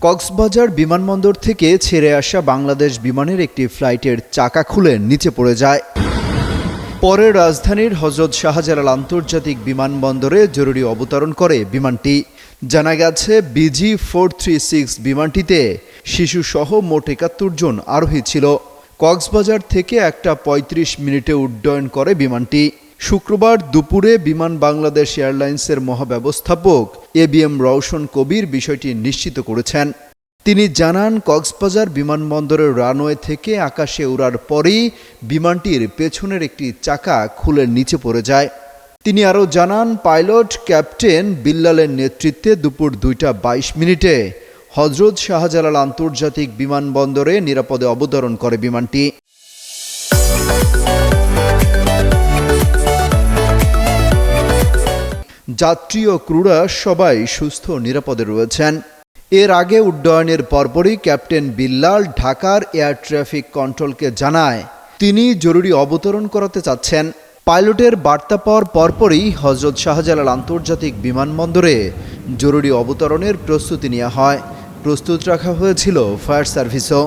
কক্সবাজার বিমানবন্দর থেকে ছেড়ে আসা বাংলাদেশ বিমানের একটি ফ্লাইটের চাকা খুলে নিচে পড়ে যায়। পরে রাজধানীর হজরত শাহজালাল আন্তর্জাতিক বিমানবন্দরে জরুরি অবতরণ করে বিমানটি। জানা গেছে, বিজি ফোর থ্রি সিক্স বিমানটিতে শিশুসহ মোট একাত্তর জন আরোহী ছিল। কক্সবাজার থেকে একটা ৩৫ মিনিটে উড্ডয়ন করে বিমানটি। শুক্রবার দুপুরে বিমান বাংলাদেশ এয়ারলাইন্সের মহাব্যবস্থাপক A B M Rowshan Kabir বিষয়টি নিশ্চিত করেছেন। তিনি জানান, কক্সবাজার বিমানবন্দরের রানওয়ে থেকে আকাশে ওড়ার পরেই বিমানটির পেছনের একটি চাকা খুলে নিচে পড়ে যায়। তিনি আরও জানান, পাইলট ক্যাপ্টেন বিল্লালের নেতৃত্বে দুপুর দুইটা বাইশ মিনিটে হজরত শাহজালাল আন্তর্জাতিক বিমানবন্দরে নিরাপদে অবতরণ করে বিমানটি। যাত্রী ও ক্রুরা সবাই সুস্থ নিরাপদে রয়েছেন। এর আগে উড্ডয়নের পরপরই ক্যাপ্টেন বিল্লাল ঢাকার এয়ার ট্রাফিক কন্ট্রোলকে জানায়, তিনি জরুরি অবতরণ করাতে চাচ্ছেন। পাইলটের বার্তা পাওয়ার পরপরই হজরত শাহজালাল আন্তর্জাতিক বিমানবন্দরে জরুরি অবতরণের প্রস্তুতি নেওয়া হয়। প্রস্তুত রাখা হয়েছিল ফায়ার সার্ভিসও।